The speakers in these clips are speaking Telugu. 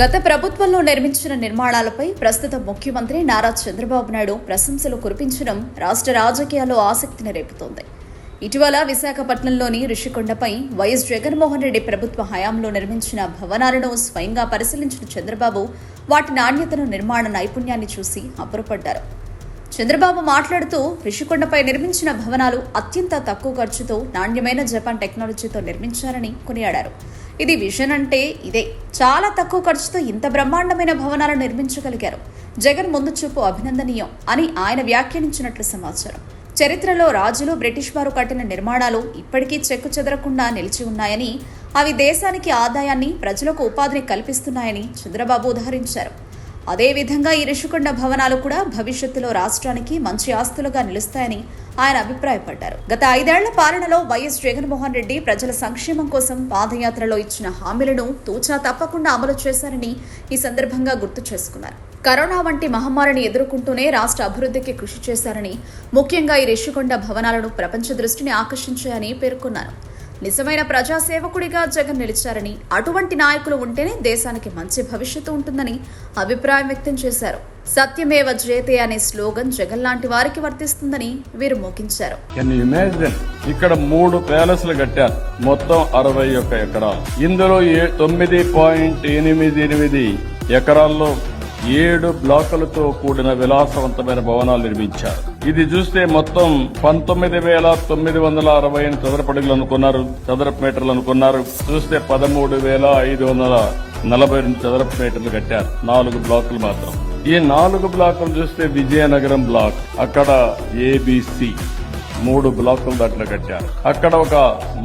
గత ప్రభుత్వంలో నిర్మించిన నిర్మాణాలపై ప్రస్తుత ముఖ్యమంత్రి నారా చంద్రబాబు నాయుడు ప్రశంసలు కురిపించడం రాష్ట్ర రాజకీయాల్లో ఆసక్తిని రేపుతోంది. ఇటీవల విశాఖపట్నంలోని ఋషికొండపై వైఎస్ జగన్మోహన్ రెడ్డి ప్రభుత్వ హయాంలో నిర్మించిన భవనాలను స్వయంగా పరిశీలించిన చంద్రబాబు వాటి నాణ్యతను నిర్మాణ నైపుణ్యాన్ని చూసి అబ్బురపడ్డారు. చంద్రబాబు మాట్లాడుతూ రిషికొండపై నిర్మించిన భవనాలు అత్యంత తక్కువ ఖర్చుతో నాణ్యమైన జపాన్ టెక్నాలజీతో నిర్మించారని కొనియాడారు. ఇది విజన్ అంటే ఇదే. చాలా తక్కువ ఖర్చుతో ఇంత బ్రహ్మాండమైన భవనాలు నిర్మించగలిగారు. జగన్ ముందు చూపు అభినందనీయం అని ఆయన వ్యాఖ్యానించినట్లు సమాచారం. చరిత్రలో రాజులు బ్రిటిష్ వారు కట్టిన నిర్మాణాలు ఇప్పటికీ చెక్కు చెదరకుండా నిలిచి ఉన్నాయని అవి దేశానికి ఆదాయాన్ని ప్రజలకు ఉపాధిని కల్పిస్తున్నాయని చంద్రబాబు ఉదహరించారు. అదేవిధంగా ఈ రిషికొండ భవనాలు కూడా భవిష్యత్తులో రాష్ట్రానికి మంచి ఆస్తులుగా నిలుస్తాయని ఆయన అభిప్రాయపడ్డారు. గత ఐదేళ్ళ పాలనలో వైఎస్ జగన్మోహన్ రెడ్డి ప్రజల సంక్షేమం కోసం పాదయాత్రలో ఇచ్చిన హామీలను తూచా తప్పకుండా అమలు చేశారని ఈ సందర్భంగా గుర్తు చేసుకున్నారు. కరోనా వంటి మహమ్మారిని ఎదుర్కొంటూనే రాష్ట్ర అభివృద్ధికి కృషి చేశారని ముఖ్యంగా ఈ రిషికొండ భవనాలను ప్రపంచ దృష్టిని ఆకర్షించాయని పేర్కొన్నారు. నిజమైన ప్రజాసేవకుడిగా జగన్ నిలిచారని అటువంటి నాయకులు ఉంటేనే దేశానికి మంచి భవిష్యత్తు ఉంటుందని అభిప్రాయం వ్యక్తం చేశారు. సత్యమేవ జయతే అనే స్లోగన్ జగన్ లాంటి వారికి వర్తిస్తుందని వీరు మోకించారు. ఇక్కడ మూడు ప్యాలెస్లు కట్టారు. మొత్తం అరవై ఒక్క ఎకరాలు. ఇందులో ఏ- తొమ్మిది పాయింట్ ఎనిమిది ఎనిమిది ఎకరాల్లో ఏడు బ్లాకులతో కూడిన విలాసవంతమైన భవనాలు నిర్మించారు. ఇది చూస్తే మొత్తం పంతొమ్మిది వేల తొమ్మిది వందల అరవై ఎనిమిది చదరపడుగులు అనుకున్నారు చదరపు మీటర్లు అనుకున్నారు. చూస్తే పదమూడు వేల ఐదు వందల నలభై రెండు చదరపు మీటర్లు కట్టారు. నాలుగు బ్లాకులు మాత్రం. ఈ నాలుగు బ్లాకులు చూస్తే విజయనగరం బ్లాక్. అక్కడ ఏబిసి మూడు బ్లాకులు దాంట్లో కట్టారు అక్కడ ఒక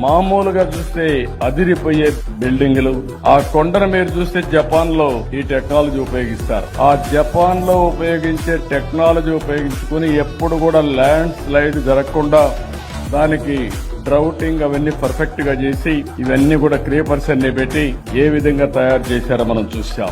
మామూలుగా చూస్తే అదిరిపోయే బిల్డింగులు ఆ కొండను మీరు చూస్తే జపాన్లో ఈ టెక్నాలజీ ఉపయోగిస్తారు. ఆ జపాన్లో ఉపయోగించే టెక్నాలజీ ఉపయోగించుకుని ఎప్పుడు కూడా ల్యాండ్ స్లైడ్ జరగకుండా దానికి డ్రౌటింగ్ అవన్నీ పర్ఫెక్ట్గా చేసి ఇవన్నీ కూడా క్రీపర్స్ అన్ని పెట్టి ఏ విధంగా తయారు చేశారో మనం చూసాం